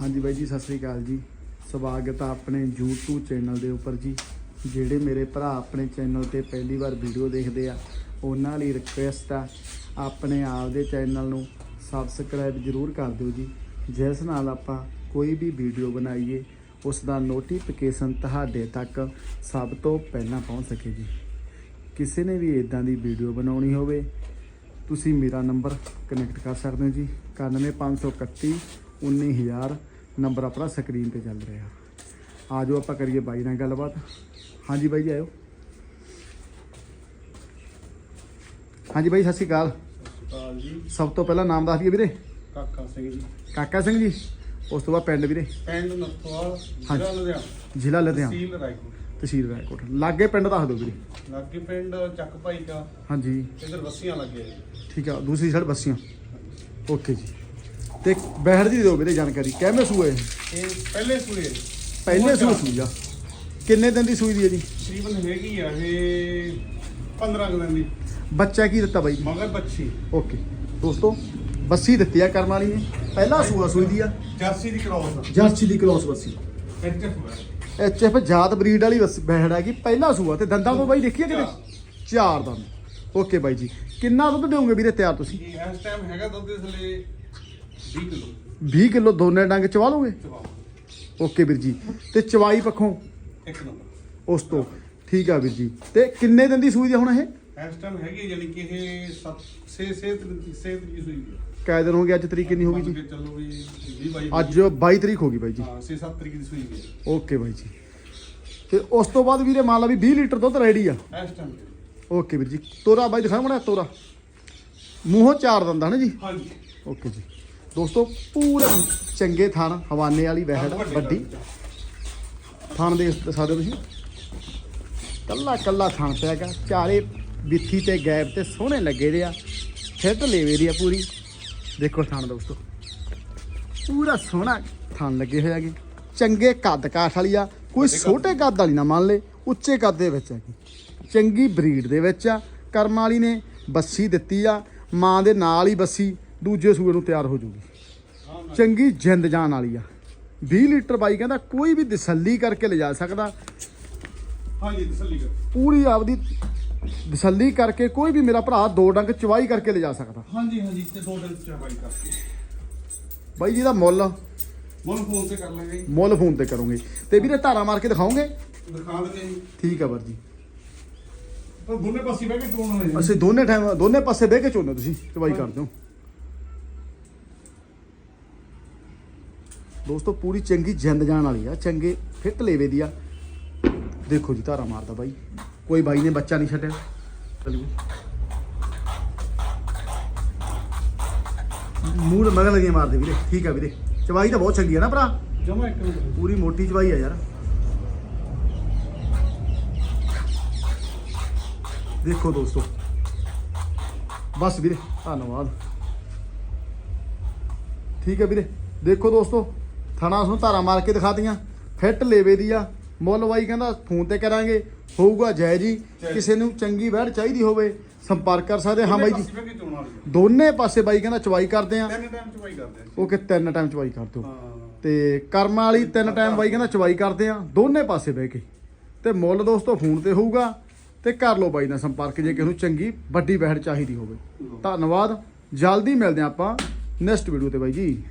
ਹਾਂਜੀ ਬਾਈ ਜੀ, ਸਤਿ ਸ੍ਰੀ ਅਕਾਲ ਜੀ। ਸਵਾਗਤ ਆ ਆਪਣੇ YouTube ਚੈਨਲ ਦੇ ਉੱਪਰ ਜੀ। ਜਿਹੜੇ ਮੇਰੇ ਭਰਾ ਆਪਣੇ ਚੈਨਲ ਤੇ ਪਹਿਲੀ ਵਾਰ ਵੀਡੀਓ ਦੇਖਦੇ ਆ, ਉਹਨਾਂ ਲਈ ਰਿਕੁਐਸਟ ਆ, ਆਪਣੇ ਆਪ ਦੇ ਚੈਨਲ ਨੂੰ ਸਬਸਕ੍ਰਾਈਬ ਜਰੂਰ ਕਰ ਦਿਓ ਜੀ। ਜਿਸ ਨਾਲ ਆਪਾਂ ਕੋਈ ਵੀ ਵੀਡੀਓ ਬਣਾਈਏ ਉਸ ਦਾ ਨੋਟੀਫਿਕੇਸ਼ਨ ਤੁਹਾਡੇ ਤੱਕ ਸਭ ਤੋਂ ਪਹਿਲਾਂ ਪਹੁੰਚ ਸਕੇ ਜੀ। ਕਿਸੇ ਨੇ ਵੀ ਇਦਾਂ ਦੀ ਵੀਡੀਓ ਬਣਾਉਣੀ ਹੋਵੇ, ਤੁਸੀਂ ਮੇਰਾ ਨੰਬਰ ਕਨੈਕਟ ਕਰ ਸਕਦੇ ਹੋ ਜੀ। 91531 19000 ਨੰਬਰ ਆਪਣਾ ਸਕਰੀਨ ਤੇ ਚੱਲ ਰਿਹਾ। ਆਜੋ ਆਪਾਂ ਕਰੀਏ ਬਾਈ ਨਾਲ ਗੱਲਬਾਤ। ਹਾਂਜੀ ਬਾਈ ਜੀ ਆਇਓ। ਹਾਂਜੀ ਬਾਈ ਸਤਿ ਸ਼੍ਰੀ ਅਕਾਲ। ਜੀ। ਸਭ ਤੋਂ ਪਹਿਲਾਂ ਨਾਮ ਦੱਸ ਦਈਏ ਵੀਰੇ। ਕਾਕਾ ਸਿੰਘ ਜੀ। ਕਾਕਾ ਸਿੰਘ ਜੀ ਉਸ ਤੋਂ ਬਾਅਦ ਪਿੰਡ ਵੀਰੇ। ਪਿੰਡ ਨੱਥਵਾਲ। ਜ਼ਿਲ੍ਹਾ ਲੁਧਿਆਣਾ। ਜ਼ਿਲ੍ਹਾ ਲੁਧਿਆਣਾ। ਤਹਿਸੀਲ ਰਾਏਕੋਟ। ਤਹਿਸੀਲ ਰਾਏਕੋਟ। ਲਾਗੇ ਪਿੰਡ ਦੱਸ ਦਿਓ ਵੀਰੇ। ਲਾਗੇ ਪਿੰਡ ਚੱਕ ਭਾਈ ਕਾ ਹਾਂਜੀ। ਇਧਰ ਬੱਸੀਆਂ ਲੱਗੇ ਠੀਕ ਆ ਦੂਸਰੀ ਸਾਈਡ ਬੱਸੀਆਂ। ਓਕੇ ਜੀ। ਤੇ ਬਹਿੜ ਦੀ ਦਿਓ ਵੀਰੇ ਜਾਣਕਾਰੀ। ਕਿਵੇਂ ਸੂਏ? ਇਹ ਪਹਿਲੇ ਸੂਏ ਪਹਿਲੇ ਸੂਏ ਸੂਈ ਆ। ਕਿੰਨੇ ਦਿਨ ਦੀ ਸੂਈ ਦੀ ਹੈ ਜੀ? ਤਕਰੀਬਨ ਹੈਗੀ ਆ ਇਹ 15 ਕੁ ਦਿਨ ਦੀ। ਬੱਚਾ ਕੀ ਦਿੱਤਾ ਬਾਈ? ਮਗਰ ਬੱਚੀ। ਓਕੇ। ਦੋਸਤੋ ਬੱਸੀ ਦਿੱਤੀ ਆ ਕਰਨ ਵਾਲੀ ਨੇ। ਪਹਿਲਾ ਸੂਆ ਸੂਈ ਦੀ ਆ। ਜਰਸੀ ਦੀ ਕ੍ਰੋਸ ਜਰਸੀ ਦੀ ਕ੍ਰੋਸ ਬੱਸੀ। ਐਚਐਫ ਐਚ ਐਫ ਜਾਤ ਬਰੀਡ ਵਾਲੀ ਬੱਸ ਬਹਿੜ ਹੈਗੀ ਪਹਿਲਾ ਸੂਆ ਤੇ ਦੰਦਾਂ ਤੋਂ ਬਾਈ ਦੇਖੀਏ ਕਿਤੇ। ਚਾਰ ਦੰਦ। ਓਕੇ ਬਾਈ ਜੀ। ਕਿੰਨਾ ਦੁੱਧ ਦਿਓਗੇ ਵੀਰੇ ਤਿਆਰ ਤੁਸੀਂ? ਇਸ ਟਾਈਮ ਹੈਗਾ ਦੁੱਧ ਇਸ ਲਈ 20 ਕਿਲੋ। 20 ਕਿਲੋ ਦੋਨੇ ਡੰਗ ਚਵਾ ਲੋਗੇ ਚਵਾਓ ਓਕੇ ਵੀਰ ਜੀ। ਤੇ ਚਵਾਈ ਪੱਖੋਂ? ਇੱਕ ਨੰਬਰ। ਉਸ ਤੋਂ। ਠੀਕ ਆ ਵੀਰ ਜੀ। ਤੇ ਕਿੰਨੇ ਦਿਨ ਦੀ ਸੂਈ ਦੀ ਆ ਹੁਣ ਇਹ? ਇਸ ਟਾਈਮ ਹੈਗੀ ਯਾਨੀ ਕਿ ਇਹ 7 6 6 6 ਦੀ ਸੂਈ ਹੈ ਦਿਨ ਹੋ ਗਏ ਅੱਜ ਤਰੀਕ ਕਿੰਨੀ ਹੋ ਗਈ ਮੰਨ ਜੀ? ਕੇ ਚੱਲੋ ਵੀ 20 22 ਅੱਜ 22 ਤਰੀਕ ਹੋ ਗਈ ਬਾਈ ਜੀ। ਹਾਂ 6 7 ਤਰੀਕ ਦੀ ਸੂਈ ਹੈ ਓਕੇ ਬਾਈ ਜੀ। ਤੇ ਉਸ ਤੋਂ ਬਾਅਦ ਵੀਰੇ ਮੰਨ ਲਾ ਵੀ 20 ਲੀਟਰ ਦੁੱਧ ਰੈਡੀ ਆ। ਇਸ ਟਾਈਮ ਓਕੇ ਵੀਰ ਜੀ। ਤੋਰਾ ਬਾਈ ਦਿਖਾ ਮੜਾ ਤੋਰਾ। ਮੂੰਹੋਂ ਚਾਰ ਦੰਦਾ ਨਾ ਜੀ? ਹਾਂਜੀ। ਓਕੇ ਜੀ। ਦੋਸਤੋ ਪੂਰੇ ਚੰਗੇ ਥਣ ਹਵਾਨੇ ਵਾਲੀ ਵਹਿੜ ਆ, ਵੱਡੀ। ਥਣ ਦੇ ਸਕਦੇ ਹੋ ਤੁਸੀਂ। ਕੱਲਾ ਕੱਲਾ ਥਣ ਪਿਆ ਹੈਗਾ। ਚਾਰੇ ਬਿੱਥੀ ਤੇ ਗੈਪ ਤੇ ਸੋਹਣੇ ਲੱਗੇ ਦੇ ਆ। ਫਿੱਟ ਲੇਵੇ ਦੀ ਆ ਪੂਰੀ। ਦੇਖੋ ਥਣ ਦੋਸਤੋ। ਪੂਰਾ ਸੋਹਣਾ ਥਣ ਲੱਗੇ ਹੋਏ ਹੈਗੇ। ਚੰਗੇ ਕੱਦ ਕਾਠ ਵਾਲੀ ਆ। ਕੋਈ ਛੋਟੇ ਕੱਦ ਵਾਲੀ ਨਾ ਮੰਨ ਲੇ ਉੱਚੇ ਕੱਦ ਦੇ ਵਿੱਚ ਹੈਗੀ। ਚੰਗੀ ਬਰੀਡ ਦੇ ਵਿੱਚ ਆ। ਕਰਮ ਵਾਲੀ ਨੇ ਬੱਸੀ ਦਿੱਤੀ ਆ। ਮਾਂ ਦੇ ਨਾਲ ਹੀ ਬੱਸੀ। ਦੂਜੇ ਸੂਏ ਨੂੰ ਤਿਆਰ ਹੋ ਜੂਗੀ। ਚੰਗੀ ਜਿੰਦ ਜਾਨ ਵਾਲੀ ਆ। 20 ਲੀਟਰ ਬਾਈ ਕਹਿੰਦਾ ਕੋਈ ਵੀ ਤਸੱਲੀ ਕਰਕੇ ਲਿਜਾ ਸਕਦਾ। ਹਾਂਜੀ ਤਸੱਲੀ ਕਰ। ਪੂਰੀ ਆਪਦੀ ਤਸੱਲੀ ਕਰਕੇ ਕੋਈ ਵੀ ਮੇਰਾ ਭਰਾ ਦੋ ਡੰਗ ਚਵਾਈ ਕਰਕੇ ਲਿਜਾ ਸਕਦਾ। ਹਾਂਜੀ ਹਾਂਜੀ ਤੇ ਦੋ ਦਿਨ ਚ ਬਾਈ ਕਰਕੇ। ਬਾਈ ਜੀ ਦਾ ਮੁੱਲ? ਮਨ ਫੋਨ ਤੇ ਕਰ ਲਾਂਗੇ ਮੁੱਲ ਫੋਨ ਤੇ ਕਰੋਗੇ। ਤੇ ਵੀਰੇ ਧਾਰਾ ਮਾਰ ਕੇ ਦਿਖਾਓਗੇ? ਦਿਖਾ ਦਿੰਦੇ ਜੀ। ਠੀਕ ਆ ਵਰ ਜੀ। ਪਰ ਦੋਨੇ ਪਾਸੇ ਬਹਿ ਕੇ ਚੋਣ ਹੋਏ ਅਸੀਂ ਦੋਨੇ ਟਾਈਮ ਦੋਨੇ ਪਾਸੇ ਬਹਿ ਕੇ ਚੋਣੋ ਤੁਸੀਂ। ਚਵਾਈ ਕਰਦੇ ਹੋ ਦੋਸਤੋ ਪੂਰੀ ਚੰਗੀ ਜਿੰਦ ਜਾਣ ਵਾਲੀ ਆ ਚੰਗੇ ਫਿੱਟ ਲੇਵੇ ਦੀ ਆ ਦੇਖੋ ਜੀ ਧਾਰਾ ਮਾਰਦਾ ਬਾਈ ਕੋਈ ਬਾਈ ਨੇ ਬੱਚਾ ਨਹੀਂ ਛੱਡਿਆ ਚਲਿਏ ਮੂੰਹ ਮਗਰ ਲੱਗੀਆਂ ਮਾਰਦੇ ਵੀਰੇ ਠੀਕ ਆ ਵੀਰੇ ਚਵਾਈ ਤਾਂ ਬਹੁਤ ਚੰਗੀ ਆ ਨਾ ਭਰਾ ਜਮਾ ਇੱਕ ਮਿੰਟ ਪੂਰੀ ਮੋਟੀ ਚਵਾਈ ਆ ਯਾਰ ਦੇਖੋ ਦੋਸਤੋ ਬਸ ਵੀਰੇ ਧੰਨਵਾਦ ਠੀਕ ਹੈ ਵੀਰੇ ਦੇਖੋ ਦੋਸਤੋ ਥਣਾ ਨੂੰ ਧਾਰਾ ਮਾਰ ਕੇ ਦਿਖਾਤੀਆਂ। ਫਿੱਟ ਲੇਵੇ ਦੀ ਆ। ਮੁੱਲ ਬਾਈ ਕਹਿੰਦਾ ਫੋਨ ਤੇ ਕਰਾਂਗੇ। ਹੋਊਗਾ ਜੈ। ਜੀ ਕਿਸੇ ਨੂੰ ਚੰਗੀ ਵੈੜ ਚਾਹੀਦੀ ਹੋਵੇ ਸੰਪਰਕ ਕਰ ਸਕਦੇ ਹਾਂ ਬਾਈ ਜੀ। ਦੋਨੇ ਪਾਸੇ ਬਾਈ ਕਹਿੰਦਾ ਚਵਾਈ ਕਰਦੇ ਆ। ਤਿੰਨ ਟਾਈਮ ਚ ਬਾਈ ਕਰਦੇ ਆ ਜੀ। ਉਹ ਕਿ ਤਿੰਨ ਟਾਈਮ ਚਵਾਈ ਕਰ ਹਾਂ। ਤੇ ਕਰਮਾਂ ਵਾਲੀ ਤਿੰਨ ਟਾਈਮ ਬਾਈ ਕਹਿੰਦਾ ਚਵਾਈ ਕਰਦੇ ਆ। ਦੋਨੇ ਪਾਸੇ ਬਹਿ ਕੇ। ਤੇ ਮੁੱਲ ਦੋਸਤੋ ਫੋਨ ਤੇ ਹੋਊਗਾ। ਤੇ ਕਰ ਲਓ ਬਾਈ ਨਾਲ ਸੰਪਰਕ ਜੇ ਕਿਸੇ ਨੂੰ ਚੰਗੀ ਵੱਡੀ ਬਹਿੜ ਚਾਹੀਦੀ ਹੋਵੇ। ਧੰਨਵਾਦ। ਜਲਦੀ ਮਿਲਦੇ ਆਪਾਂ ਨੈਕਸਟ ਵੀਡੀਓ ਤੇ ਬਾਈ ਜੀ।